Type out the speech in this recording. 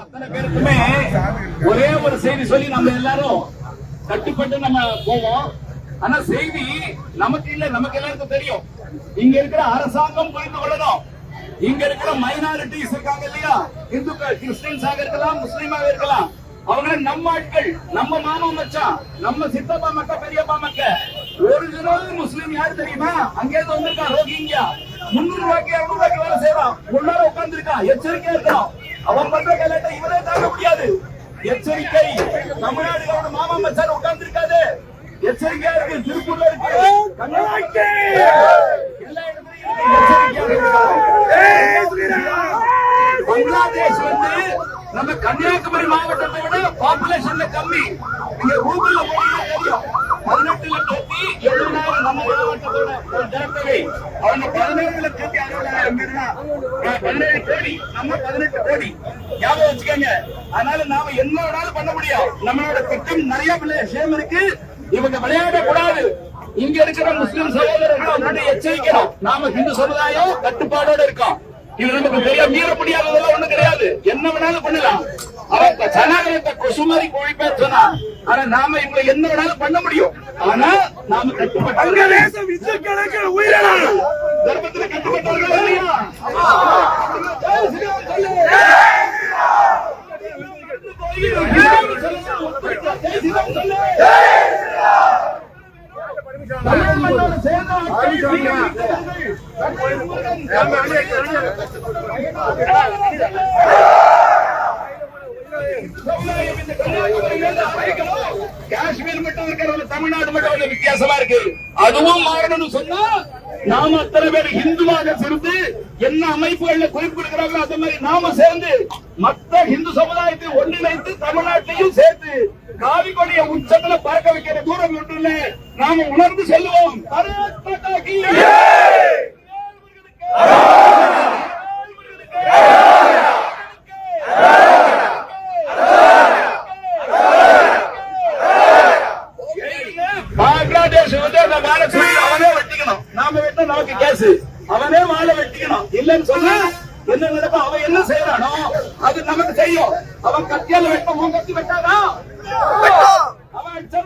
அத்தனை பேருக்குமே ஒரே ஒரு செய்தி சொல்லி நம்ம எல்லாரும் கட்டுப்பட்டு நம்ம போவோம். ஆனா செய்தி நமக்கு இல்ல நமக்கு எல்லாருக்கும் தெரியும். இங்க இருக்கிற அரசாங்கம் புரிந்து கொள்ளணும். இங்க இருக்கிற மைனாரிட்டிஸ் இருக்காங்க இல்லையா? இந்துக்கள் கிறிஸ்டியன்ஸாக இருக்கலாம் முஸ்லீமாக இருக்கலாம். அவங்க நம்ம ஆட்கள் நம்ம மாமா மச்சான் நம்ம சித்தப்பா மக்க பெரியப்பா மக்க ஒரு ஒரிஜினல் முஸ்லீம் யாரு தெரியுமா அங்கேயிருந்து வந்திருக்கா ரோஹிங்கியா முன்னூறு ரூபாய்க்கு இருநூறு ரூபாய்க்கு வேலை செய்யறான் உள்ளார உட்கார்ந்து இருக்கான் எச்சரிக்கையா இருக்கான் அவன் பண்ற கலாட்டை இவரே தாங்க முடியாது எச்சரிக்கை தமிழ்நாடு தமிழ்நாடுகளோட மாமா மச்சான் உட்கார்ந்து இருக்காது எச்சரிக்கையா இருக்கு திருப்பூர்ல இருக்கு எல்லா இடத்துலயும் எச்சரிக்கையா இருக்கு. பங்களாதேஷ் வந்து நம்ம கன்னியாகுமரி மாவட்டத்தை விட பாப்புலேஷன்ல கம்மி. நீங்க கூகுள்ல போனீங்கன்னா தெரியும். பதினெட்டு லட்சத்தி எழுபதாயிரம் நம்ம மாவட்டத்தோட ஜனத்தொகை அவங்க பதினேழு லட்சத்தி அறுபதாயிரம் பேர் தான் பதினேழு கோடி நம்ம பதினெட்டு கோடி. ஞாபகம் வச்சுக்கோங்க. அதனால நாம என்ன வேணாலும் பண்ண முடியும் நம்மளோட திட்டம் நிறைய சேம் இருக்கு. இவங்க விளையாட கூடாது. இங்க இருக்கிற முஸ்லிம் சகோதரர்கள் அவங்களுடைய எச்சரிக்கணும் நாம இந்து சமுதாயம் கட்டுப்பாடோட இருக்கோம். இது நமக்கு தெரிய மீற முடியாததெல்லாம் ஒண்ணு கிடையாது. என்ன வேணாலும் பண்ணலாம். அவன் ஜனநாயகத்தை கொசு மாதிரி குழிப்பேன் சொன்னான் ஆனா நாம இவங்களை என்ன வேணாலும் பண்ண முடியும். ஆனா நாம கட்டுப்பட்ட உயிரிழம் தர்மத்துல இல்லையா. தமிழ்நாட்டோட சேர்ந்த காஷ்மீர் மட்டும் இருக்கிறது தமிழ்நாடு மட்டும் கொஞ்சம் வித்தியாசமா இருக்கு? அதுவும் மாறணும்னு சொன்னா நாம அத்தனை பேர் இந்துவாக சேர்ந்து என்ன அமைப்புகள்ல குறிப்பிடுகிறார்களோ அந்த மாதிரி நாம சேர்ந்து மத்த இந்து சமுதாயத்தை ஒன்றிணைத்து தமிழ்நாட்டையும் சேர்த்து காவி கொடிய உச்சத்துல பறக்க வைக்கிற தூரம் ஒன்றுல நாம உணர்ந்து செல்வோம் பாரத் பங்களாதேஷ் வந்து அந்த வாழை சொல்லி அவனே வெட்டிக்கணும். நாம வெட்ட நமக்கு கேஸ். அவனே வாழை வெட்டிக்கணும். இல்லைன்னு சொன்னா என்ன நடக்கும்? அவன் என்ன செய்யறானோ அது நமக்கு செய்யும் அவன் கத்தியால வெட்ட உன் கத்தி வெட்டாதா? என்ன